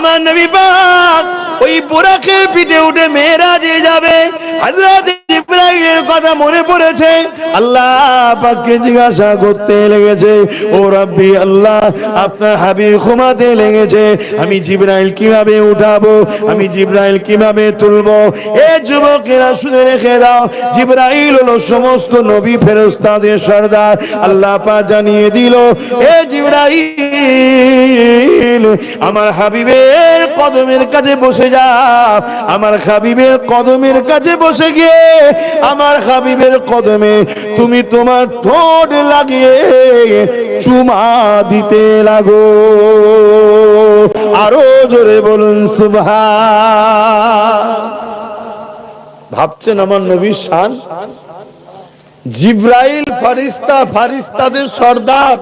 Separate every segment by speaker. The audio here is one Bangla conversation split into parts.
Speaker 1: আমার নবী পাক ওই বুরাকের পিঠে উঠে মেয়েরাজে যাবে। হযরত ইব্রাহিমের কথা মনে পড়েছে। আল্লাহ পাককে জিজ্ঞাসা করতে লেগেছে, ও রাব্বি, আল্লাহ আপনার হাবিব ঘুমাতে লেগেছে। আমি জিব্রাইল কীভাবে উঠাবো? আমি জিব্রাইল কীভাবে তুলবো? এ যুবকেরা শুনে রেখে দাও, জিব্রাইল হলো সমস্ত নবী ফেরেশতাদের সর্দার। আল্লাহ পাক জানিয়ে দিল, এ জিব্রাইল আমার হাবিবের কদমের কাছে বসে যাও আমার হাবিবের কদমের কাছে বসে গিয়ে আমার হাবিবের কদমে তুমি তোমার ঠোঁট লাগিয়ে চুমা দিতে লাগো। আরও জোরে বলুন সুবহা ভাবছেন আমার নবীর শান? জিব্রাইল ফারিস্তা, ফারিস্তাদের সর্দার।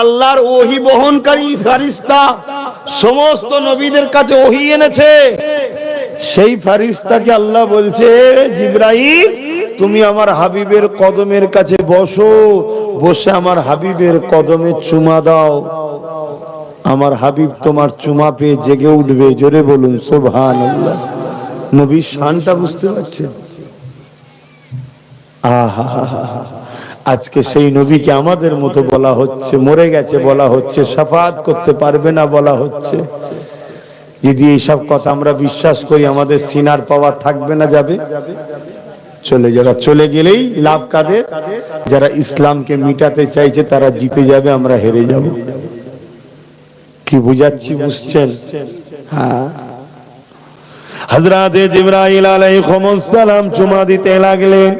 Speaker 1: আল্লাহর ওহি বহনকারী ফারিস্তা সমস্ত নবীদের কাছে ওহি এনেছে। সেই ফারিস্তাকে আল্লাহ বলছে, জিব্রাইল, তুমি আমার হাবিবের কদমের কাছে বসো, বসে আমার হাবিবের কদমে চুমা দাও। আমার হাবিব তোমার চুমা পেয়ে জেগে উঠবে, জোরে বলুন সোভান আল্লাহ নবীর শানটা বুঝতে পারছেন? আহা আজকে সেই নবীকে আমাদের মতো বলা হচ্ছে, মরে গেছে বলা হচ্ছে, সাফাত করতে পারবে না বলা হচ্ছে। যদি এইসব কথা আমরা বিশ্বাস করি, আমাদের সিনার পাওয়ার থাকবে না যাবে। চলে যারা চলে গেলেই লাভ কাদের? যারা ইসলামকে মিটাতে চাইছে, তারা জিতে যাবে, আমরা হেরে যাব। কি বুঝাচ্ছি, বুঝছেন? হ্যাঁ। হজরতে জিব্রাইল আলাইহিস সালাম চুমা দিতে লাগলেন।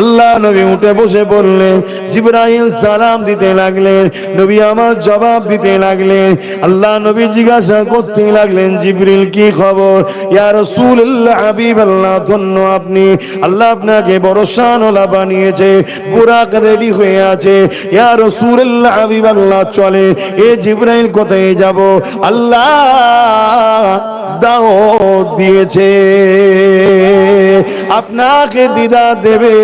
Speaker 1: আল্লাহ নবী উঠে বসে বললেন, জিব্রাইল সালাম দিতে লাগলেন, নবী আমার জবাব দিতে লাগলেন। আল্লাহ নবী জিজ্ঞাসা করতে লাগলেন, জিবরিল, কি খবর? ইয়া রাসূলুল্লাহ, হাবিবাল্লাহ, ধন্য আপনি। আল্লাহ আপনাকে বড় শানওয়ালা বানিয়েছে, বুরাক রেডি হয়ে আছে। ইয়া রাসূলুল্লাহ, হাবিবাল্লাহ, চলে। এ জিব্রাইল কোথায় যাব? আল্লাহ দাও, দিয়েছে। আপনাকে দিদা দেবে।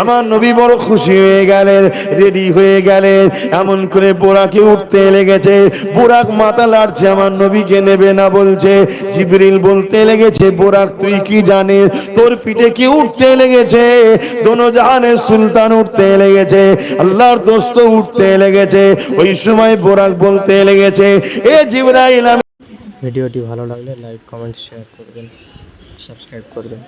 Speaker 1: আমার নবী বড় খুশি হয়ে গেলেন, রেডি হয়ে গেলেন। এমন করে বোরাকে উঠতে লেগেছে। বোরাক মাথা লাড়ছে আমার নবীকে নেবে না বলছে। জিবরিল বলতে লেগেছে, বোরাক, তুই কি জানিস? তোর পিঠে কি উঠতে লেগেছে? দোনো জাহানের সুলতান উঠতে লেগেছে। আল্লাহর দোস্ত উঠতে লেগেছে। ওই সময় বোরাক বলতে লেগেছে, এ জিবরাইল
Speaker 2: ভিডিওটি ভালো লাগলে লাইক কমেন্ট শেয়ার করবেন সাবস্ক্রাইব করবেন।